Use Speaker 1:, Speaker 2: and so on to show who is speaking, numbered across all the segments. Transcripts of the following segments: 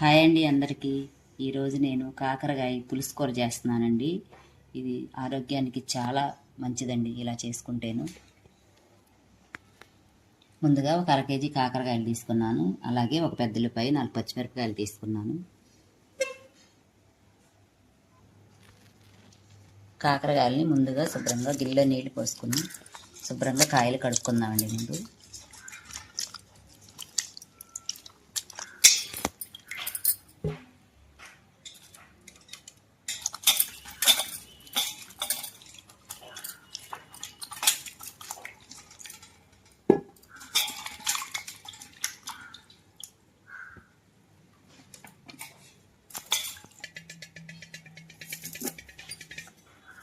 Speaker 1: Hi అండి అందరికీ. ఈరోజు నేను కాకరకాయ పులుసు కూర చేస్తున్నానండి. ఇది ఆరోగ్యానికి చాలా మంచిదండి ఇలా చేసుకుంటేను. ముందుగా ఒక అర కేజీ కాకరకాయలు తీసుకున్నాను. అలాగే ఒక పెద్దలపై నాలుగు పచ్చిమిరపకాయలు తీసుకున్నాను. కాకరకాయలని ముందుగా శుభ్రంగా గిన్నెలో నీళ్ళు పోసుకుని శుభ్రంగా కాయలు కడుక్కుందామండి ముందు.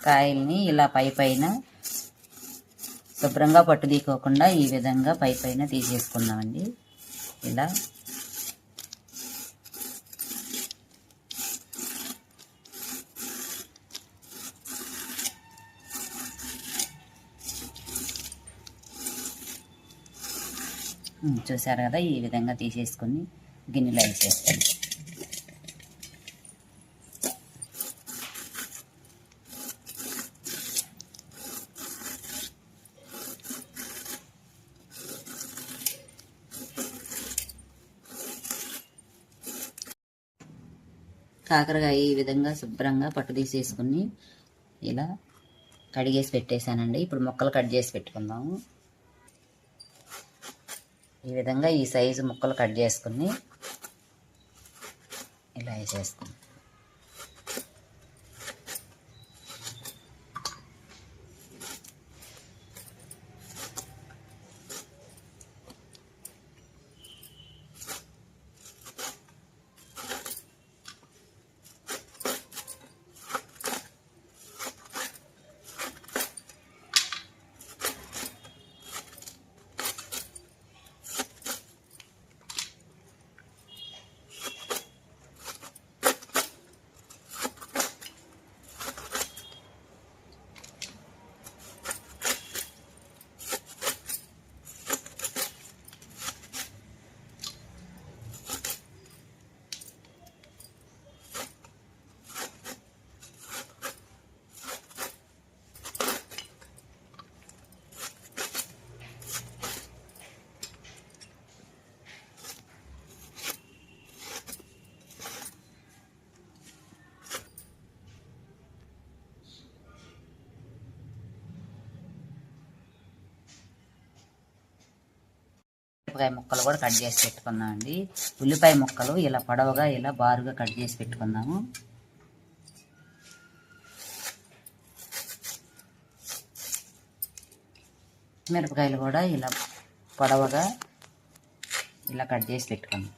Speaker 1: కాయల్ని ఇలా పై పైన శుభ్రంగా పట్టుదీకోకుండా ఈ విధంగా పై పైన తీసేసుకుందామండి. ఇలా. చూసారు కదా ఈ విధంగా తీసేసుకొని గిన్నెలో వేసేస్తాను. కాకరకాయ ఈ విధంగా శుభ్రంగా పట్టు తీసేసుకుని ఇలా కడిగేసి పెట్టేశానండి. ఇప్పుడు ముక్కలు కట్ చేసి పెట్టుకుందాము. ఈ విధంగా ఈ సైజు ముక్కలు కట్ చేసుకుని ఇలా వేసేసుకుందాం. మిరపకాయ ముక్కలు కూడా కట్ చేసి పెట్టుకున్నామండి ఉల్లిపాయ ముక్కలు ఇలా పొడవుగా ఇలా బారుగా కట్ చేసి పెట్టుకుందాము. మిరపకాయలు కూడా ఇలా పొడవగా ఇలా కట్ చేసి పెట్టుకుందాం.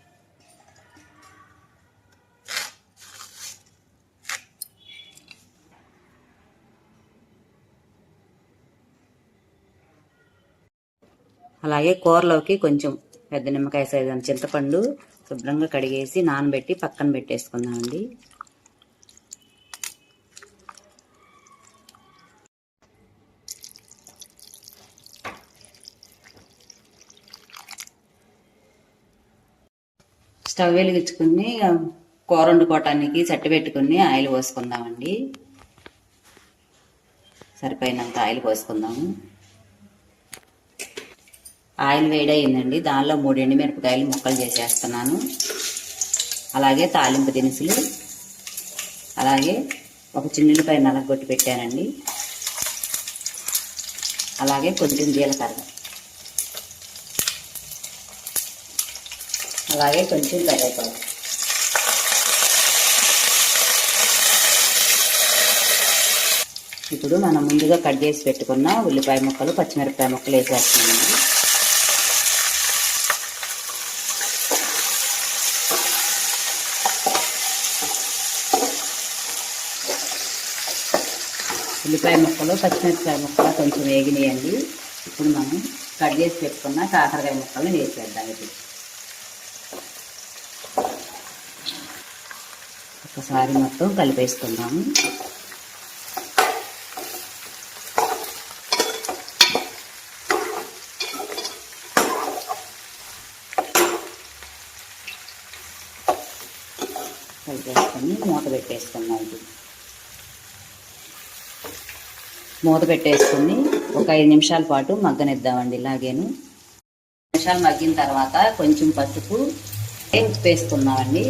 Speaker 1: అలాగే కూరలోకి కొంచెం పెద్ద నిమ్మకాయ సైజు చింతపండు శుభ్రంగా కడిగేసి నానబెట్టి పక్కన పెట్టేసుకుందామండి. స్టవ్ వెలిగించుకుని కూర వండుకోవటానికి చట్టి పెట్టుకుని ఆయిల్ పోసుకుందామండి. సరిపోయినంత ఆయిల్ పోసుకుందాము. ఆయిల్ వేడయిందండి. దానిలో మూడు ఎండుమిరపకాయలు ముక్కలు చేసేస్తున్నాను. అలాగే తాలింపు దినుసులు అలాగే ఒక చిన్నులపై నలగొట్టి పెట్టానండి. అలాగే కొంచెం జీలకర్ర. అలాగే కొంచెం కరివేపాకు. ఇప్పుడు మనం ముందుగా కట్ చేసి పెట్టుకున్న ఉల్లిపాయ ముక్కలు పచ్చిమిరపకాయ ముక్కలు వేసేస్తున్నామండి ఉల్లిపాయ ముక్కలు పచ్చిమిరపకాయ ముక్కలు కొంచెం వేగినాయండి. ఇప్పుడు మనం కట్ చేసి పెట్టుకున్న కాకరకాయ ముక్కలు వేసేద్దాం ఇది ఒకసారి మొత్తం కలిపేసుకుందాము కలిపేసుకొని మూత పెట్టేసుకున్నాం ఇది మూత పెట్టేసుకుని ఒక ఐదు నిమిషాల పాటు మగ్గనిద్దామండి ఇలాగేను. నిమిషాలు మగ్గిన తర్వాత కొంచెం పసుపు వేసుకున్నామండి వేసుకుందామండి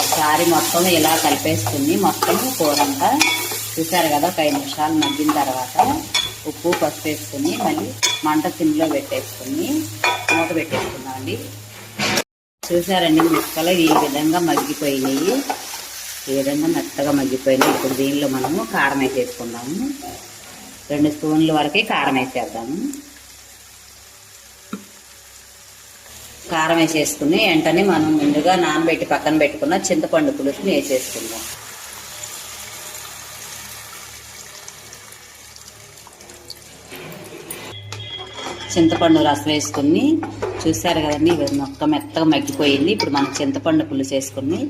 Speaker 1: ఒకసారి మొత్తం ఇలా కలిపేసుకుని మొత్తం కూర అంతా చూసారు కదా ఒక ఐదు నిమిషాలు మగ్గిన తర్వాత ఉప్పు పసుపు వేసుకుని మళ్ళీ మంట తిండిలో పెట్టేసుకుని మూత పెట్టేసుకుందామండి చూసారండి ముక్కలు ఈ విధంగా మగ్గిపోయినాయి. ఈ విధంగా మెత్తగా మగ్గిపోయినాయి ఇప్పుడు దీనిలో మనము కారం వేసేసుకుందాము. రెండు స్పూన్ల వరకే కారం వేసేద్దాము. కారం వేసేసుకుని వెంటనే మనం ముందుగా నానబెట్టి పక్కన పెట్టుకున్న చింతపండు పులుసుని వేసేసుకుందాం. చింతపండు రసం వేసుకుని చూసారు కదండి మొత్తం మెత్తగా మగ్గిపోయింది. ఇప్పుడు మనం చింతపండు పులుసు వేసుకుని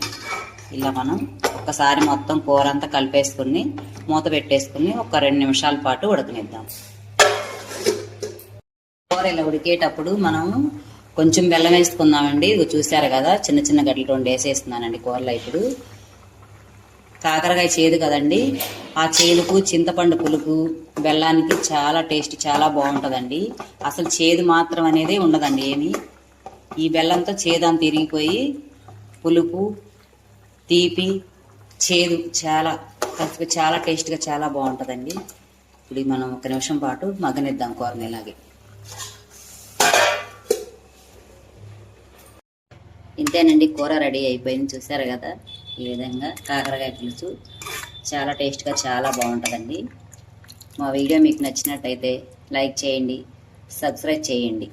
Speaker 1: ఇలా మనం ఒకసారి మొత్తం కూర అంతా కలిపేసుకుని మూత పెట్టేసుకుని ఒక రెండు నిమిషాల పాటు ఉడకనిద్దాం. కూర ఇలా ఉడికేటప్పుడు మనం కొంచెం బెల్లం వేసుకుందామండి. ఇది చూసారు కదా చిన్న చిన్న గడ్డలు రెండు వేసేస్తున్నానండి కూరలో ఇప్పుడు. కాకరకాయ చేదు కదండి. ఆ చేదుకు చింతపండు పులుపు బెల్లానికి చాలా టేస్ట్ చాలా బాగుంటుందండి. అసలు చేదు మాత్రం అనేది ఉండదండి ఏమి. ఈ బెల్లంతో చేదు అంత తిరిగిపోయి పులుపు తీపి చేదు చాలా కలిసి చాలా టేస్ట్గా చాలా బాగుంటుందండి. ఇప్పుడు మనం ఒక నిమిషం పాటు మగ్గనిద్దాం కూరని ఇలాగే ఇంతేనండి కూర రెడీ అయిపోయింది. చూసారు కదా? ఈ విధంగా కాకరకాయ పులుసు చాలా టేస్ట్గా చాలా బాగుంటుందండి. మా వీడియో మీకు నచ్చినట్టయితే లైక్ చేయండి సబ్స్క్రైబ్ చేయండి.